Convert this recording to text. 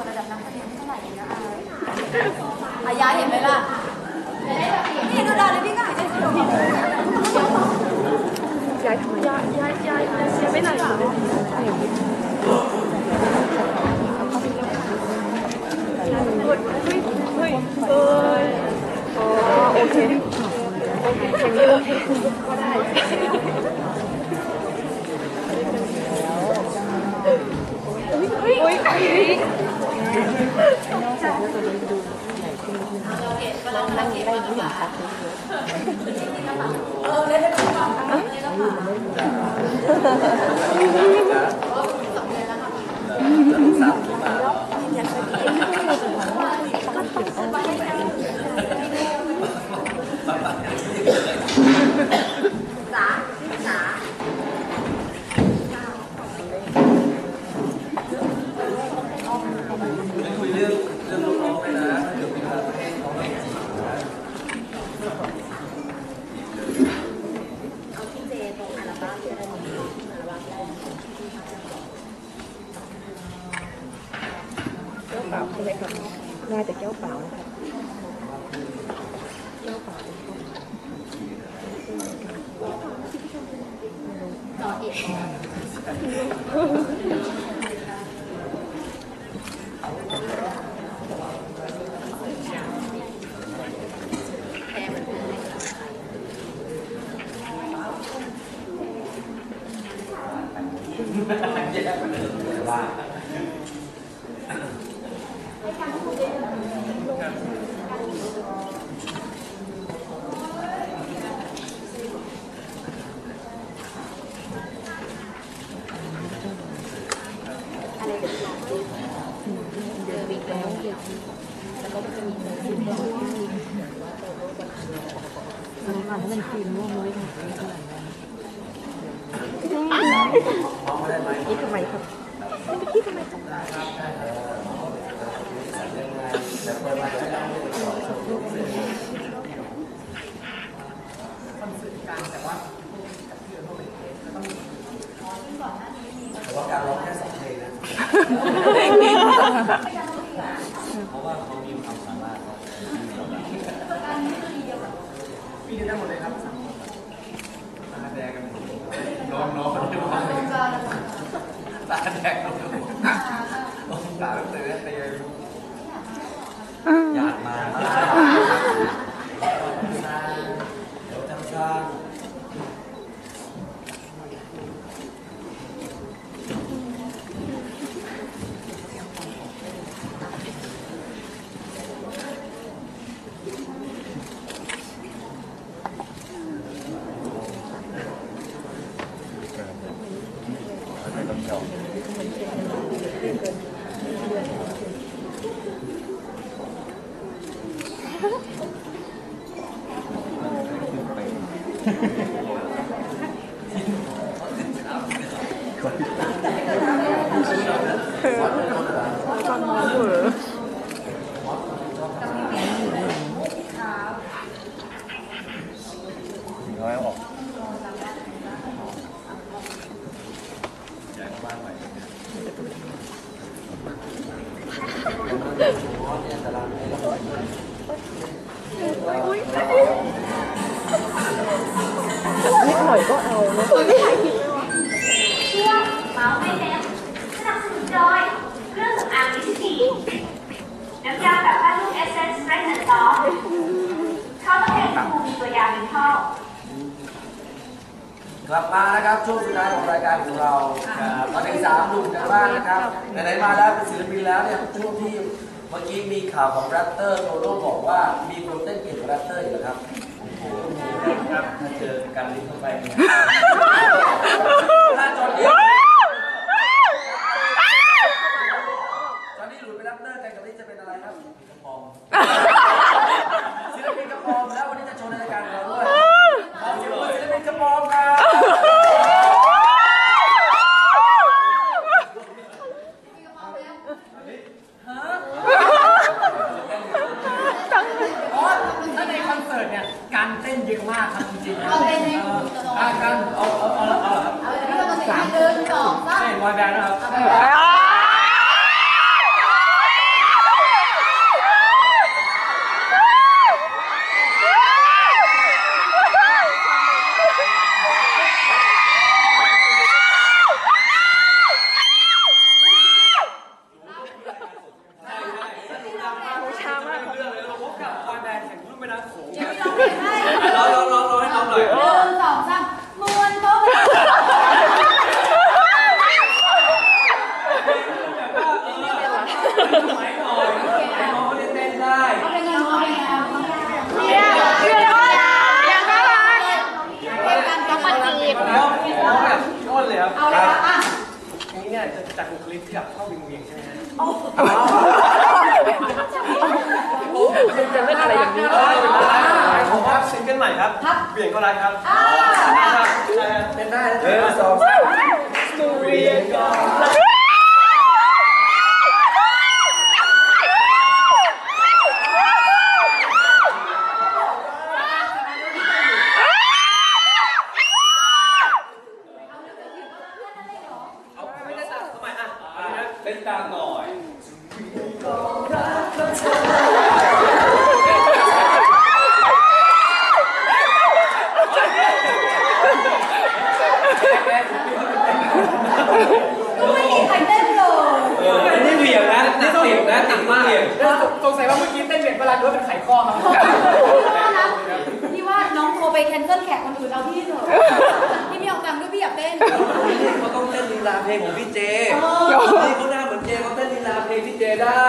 ว่ระดับนักเรียนเท่าไหร่เองนะอายาเห็นไหมล่ะนี่ดูดาเลยพี่ก็หายใจสะดวกย้ายทำไมย้ายย้ายย้ายย้ายไปไหนเฮ้ยเฮ้ยเฮ้ยอ๋อโอเคโอเคอย่างนี้โอเคก็ได้เฮ้ยเฮ้ยเฮ้ ย ไม่คุยเรื่องเรื่องลูกน้องเลยนะเดี๋ยวมีการประเทศเขาไม่จริงนะ แก้วเปล่า ใช่ไหมครับน่าจะแก้วเปล่านะครับแก้วเปล่านี่ ทำไมครับแต่ว่าการร้องแค่สองเพลงนะเพราะว่าเขามีความสามารถ เขาพี่ได้หมดเลยครับตาแดงกันหมดร้อนร้อนตาแดงกันหมดตาเตือนเตือนอยากมาเดี๋ยวทำชา ฟังมาเหรอ น้อยออกใหญ่มากไปเนี่ยตารางให้เราไม่อร่อยก็เอาเนาะช่วงเมาไม่เล็บสนับสนุนโดยเครื่องสำอางมิสทีน้ำยาแบบผ้าลูกเอเซนส์เฟรชและซอฟเข้าประเภทคูมีตัวยาเป็นท่อกลับมานะครับช่วงสุดท้ายของรายการของเราตอนนี้สามหนุ่มกันบ้างนะครับไหนๆมาแล้วเป็นศิลปินแล้วเนี่ยช่วงที่ เมื่อกี้มีข่าวของแรปเตอร์โทโน่บอกว่ามีคนเต้นเก่งกว่าแรปเตอร์อยู่ครับ โอ้โหครับถ้าเจอกันลิ้นเข้าไปเนี่ย อ่รเอาเอาเอาเอาเอาเอาเอาเอาเอาเอาเอาเาเอาเอาเอาเอาเอาเซิงเกิลใหม่ครับเวียงก็รักครับครับใช่ครับเป็นได้นะหนึ่งสองสามเวียงก็รัก มากสงสัยว่าเมื่อกี้เต้นเบ็ดเวลาด้วยเป็นไขข้อครับพี่ว่านะพี่ว่าน้องโทรไปแคนเซิลแขกคนอื่นเอาพี่เถอะพี่ไม่เอาตังค์ด้วยพี่อยากเต้นเขาต้องเต้นลีลาเพลงของพี่เจพี่เขาหน้าเหมือนเจเขาเต้นลีลาเพลงพี่เจได้